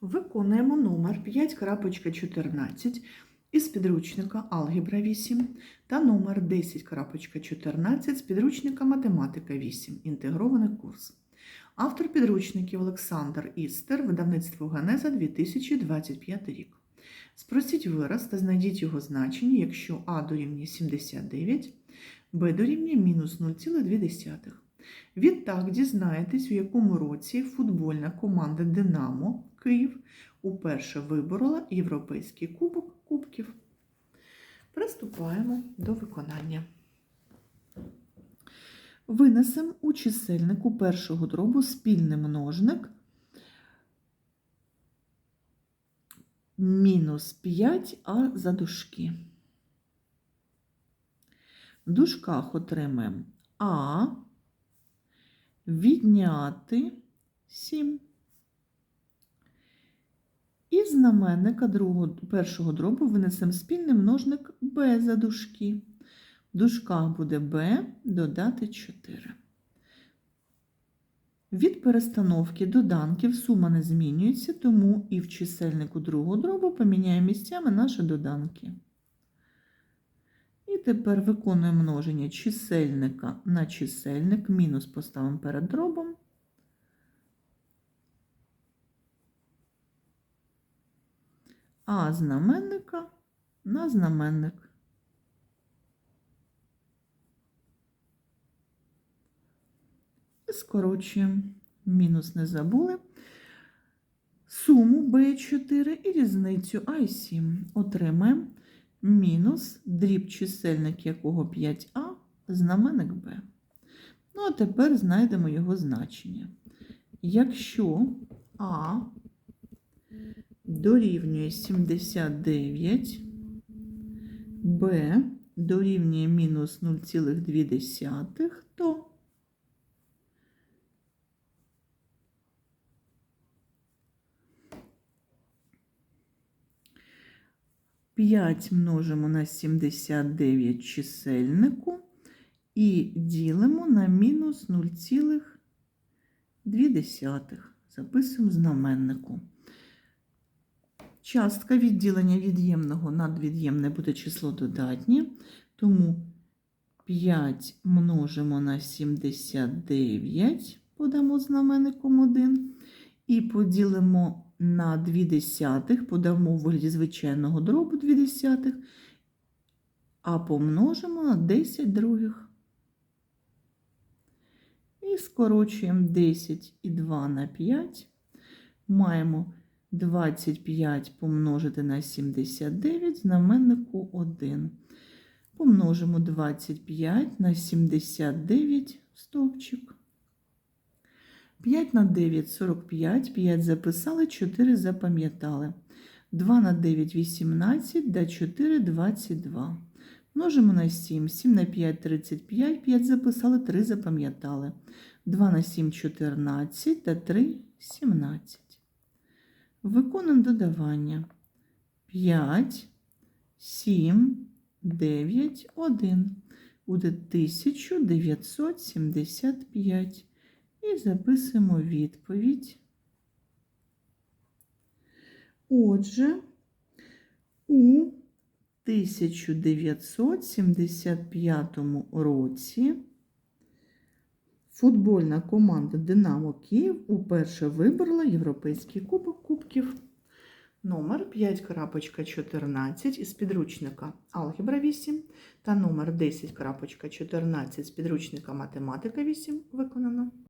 Виконуємо номер 5.14 із підручника Алгебра 8 та номер 10.14 з підручника Математика 8. Інтегрований курс. Автор підручників Олександр Істер, видавництво Генеза 2025 рік. Спросіть вираз та знайдіть його значення, якщо А дорівнює 79, Б дорівнює мінус 0,2. Відтак дізнаєтесь, в якому році футбольна команда Динамо Київ уперше виборола Європейський кубок кубків. Приступаємо до виконання. Винесемо у чисельнику першого дробу спільний множник мінус 5а за дужки. В дужках отримаємо А відняти 7. І знаменника другого, першого дробу винесемо спільний множник b за дужки. В дужках буде b додати 4. Від перестановки доданків сума не змінюється, тому і в чисельнику другого дробу поміняємо місцями наші доданки. І тепер виконуємо множення чисельника на чисельник, мінус поставимо перед дробом. А знаменника на знаменник. І скорочуємо. Мінус не забули. Суму b4 і різницю i7 отримаємо мінус дріб чисельник якого 5а, знаменник b. Ну, а тепер знайдемо його значення. Якщо а дорівнює 79, b дорівнює мінус 0,2, то П'ять множимо на 79 чисельнику і ділимо на мінус 0,2. Записуємо знаменнику. Частка відділення від'ємного над від'ємне буде число додатнє, тому 5 множимо на 79, подамо знаменником 1, і поділимо на 2 десятих, подамо у вигляді звичайного дробу 2 десятих, а помножимо на 10 других. І скорочуємо 10 і 2 на 5. Маємо 25 помножити на 79, знаменнику 1. Помножимо 25 на 79 стовпчик. 5 на 9 – 45, 5 записали, 4 запам'ятали. 2 на 9 – 18, да 4 – 22. Множимо на 7, 7 на 5 – 35, 5 записали, 3 запам'ятали. 2 на 7 – 14, та 3 – 17. Виконуємо додавання. 5, 7, 9, 1. Буде 1975. І записуємо відповідь. Отже, у 1975 році футбольна команда Динамо Київ уперше виборола Європейський кубок кубків. Номер 5.14 із підручника Алгебра 8 та номер 10.14 з підручника Математика 8 виконано.